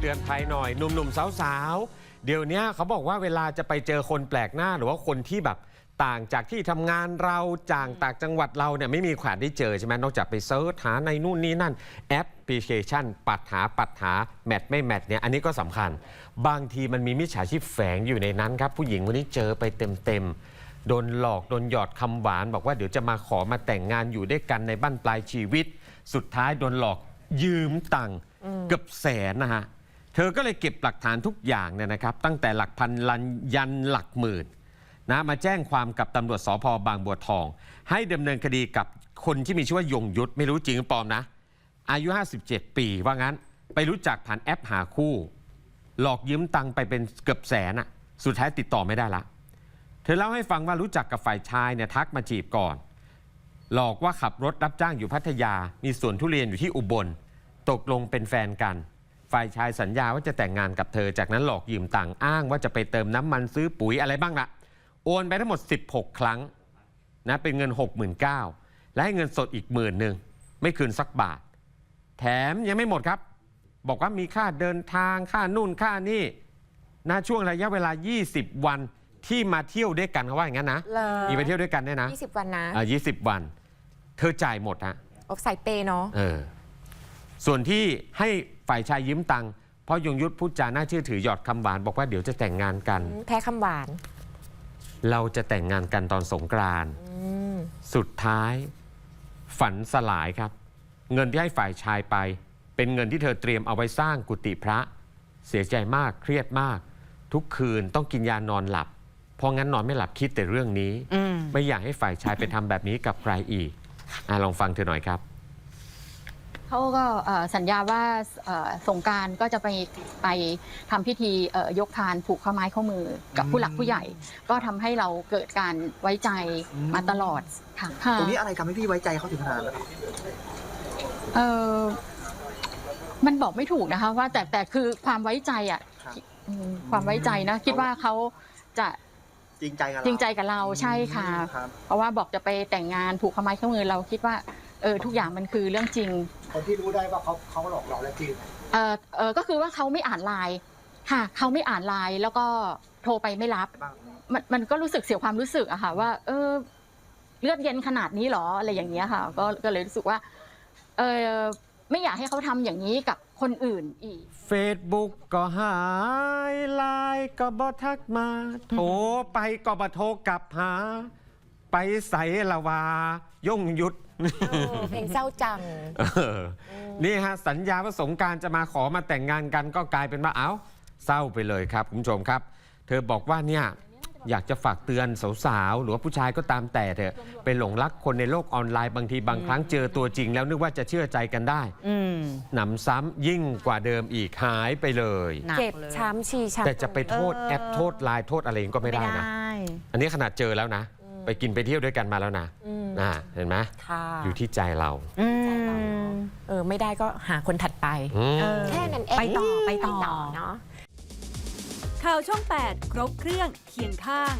เตือนภัยหน่อยหนุ่มๆสาวๆเดี๋ยวนี้เขาบอกว่าเวลาจะไปเจอคนแปลกหน้าหรือว่าคนที่แบบต่างจากที่ทำงานเราจากต่างจังหวัดเราเนี่ยไม่มีโอกาสได้เจอใช่ไหมนอกจากไปเซิร์ชหาในนู่นนี่นั่นแอปพลิเคชัน ปัดหาปัดหาแมทไม่แมทเนี่ยอันนี้ก็สำคัญ บางทีมันมีมิจฉาชีพแฝงอยู่ในนั้นครับ ผู้หญิงคนนี้เจอไปเต็มๆโดนหลอกโดนหยอดคำหวาน บอกว่าเดี๋ยวจะมาขอมาแต่งงานอยู่ด้วยกันในบ้านปลายชีวิต สุดท้ายโดนหลอกยืมตังค์เกือบแสนนะฮะ เธอก็เลยเก็บหลักฐานทุกอย่างเนี่ยนะครับ ตั้งแต่หลักพันลันยันหลักหมื่นนะมาแจ้งความกับตำรวจสพบางบัวทอง ให้ดำเนินคดีกับคนที่มีชื่อว่ายงยุทธไม่รู้จริงหรือปลอมนะ อายุ 57 ปีว่างั้นไปรู้จักผ่านแอปหาคู่ หลอกยืมตังไปเป็นเกือบแสนอะสุดท้ายติดต่อไม่ได้ละ เธอเล่าให้ฟังว่ารู้จักกับฝ่ายชายเนี่ยทักมาจีบก่อน หลอกว่าขับรถรับจ้างอยู่พัทยา มีสวนทุเรียนอยู่ที่อุบล ตกลงเป็นแฟนกัน ฝ่ายชายสัญญาว่าจะแต่งงานกับเธอ จากนั้นหลอกยืมตังค์อ้างว่าจะไปเติมน้ำมันซื้อปุ๋ยอะไรบ้างละโอนไปทั้งหมด 16 ครั้งนะเป็นเงิน 69,000และให้เงินสดอีกหมื่นหนึ่งไม่คืนสักบาท แถมยังไม่หมดครับ บอกว่ามีค่าเดินทางค่านู่นค่านี่นะช่วงระยะเวลา 20 วันที่มาเที่ยวด้วยกันเขาว่าอย่างนั้นนะเหรอมีไปเที่ยวด้วยกันเนี่ยนะ20 วันนะอ่า20 วัน เธอจ่ายหมดฮะออกใส่เปย์เนาะเออ ส่วนที่ให้ฝ่ายชายยืมตังค์เพราะยงยุทธพูดจาน่าเชื่อถือหยอดคำหวานบอกว่าเดี๋ยวจะแต่งงานกัน แพ้คำหวาน เราจะแต่งงานกันตอนสงกรานต์อืมสุดท้าย ฝันสลายครับ เงินที่ให้ฝ่ายชายไป เป็นเงินที่เธอเตรียมเอาไว้สร้างกุฏิพระ เสียใจมากเครียดมาก ทุกคืนต้องกินยานอนหลับ เพราะงั้นนอนไม่หลับคิดแต่เรื่องนี้ อืม ไม่อยากให้ฝ่ายชายไปทำแบบนี้กับใครอีกอะลองฟังเธอหน่อยครับ เขาก็เอ่อสัญญาว่าเอ่อสงกรารก็จะไปไปทำพิธีเอ่อยกพานผูกข้อไม้ข้อมือกับผู้หลักผู้ใหญ่ ก็ทำให้เราเกิดการไว้ใจมาตลอดค่ะค่ะตรงนี้อะไรทำให้พี่ไว้ใจเขาถึงขนาดนั้นเออมันบอกไม่ถูกนะคะ ว่าแต่แต่คือความไว้ใจอะครับอืมความไว้ใจนะ คิดว่าเขาจะจริงใจกับเราจริงใจกับเราใช่ค่ะครับเพราะว่าบอกจะไปแต่งงานผูกข้อไม้ข้อมือเราคิดว่าเออทุกอย่างมันคือเรื่องจริง คนที่รู้ได้ว่าเขาเขาหลอกเราแล้วจริงเออเออก็คือว่าเขาไม่อ่านไลน์ค่ะเขาไม่อ่านไลน์แล้วก็โทรไปไม่รับ บ้างมันมันก็รู้สึกเสียความรู้สึกอะค่ะว่า เออ เลือดเย็นขนาดนี้เหรออะไรอย่างเงี้ยค่ะ ก็ก็เลยรู้สึกว่า เออไม่อยากให้เขาทำอย่างนี้กับคนอื่นอีก เฟซบุ๊กก็หายไลน์ก็บอทักมา โทรไปก็บอโทรกลับหา ไปใส่ละวา ย่งยุด เออเพลงเศร้าจัง เออนี่ฮะสัญญาว่าสงกรารจะมาขอมาแต่งงานกันก็กลายเป็นว่าเอ้าเศร้าไปเลยครับคุณผู้ชมครับ เธอบอกว่าเนี่ยอยากจะฝากเตือนสาวๆหรือว่าผู้ชายก็ตามแต่เถอะไปหลงรักคนในโลกออนไลน์บางทีบางครั้งเจอตัวจริง แล้วนึกว่าจะเชื่อใจกันได้อืมหนำซ้ำยิ่งกว่าเดิมอีกหายไปเลย หนักเจ็บเลยช้ำชีช้ำแต่จะไปโทษเออแอปโทษไลน์โทษอะไรก็ไม่ได้นะ อันนี้ขนาดเจอแล้วนะ ไปกินไปเที่ยวด้วยกันมาแล้วนะ อืม อ่าเห็นไหมค่ะอยู่ที่ใจเราอืมเออไม่ได้ก็หาคนถัดไป อืมเออแค่นั้นเองไปต่อไปต่อ เนาะ ข่าวช่อง 8 ครบเครื่องเคียงข้าง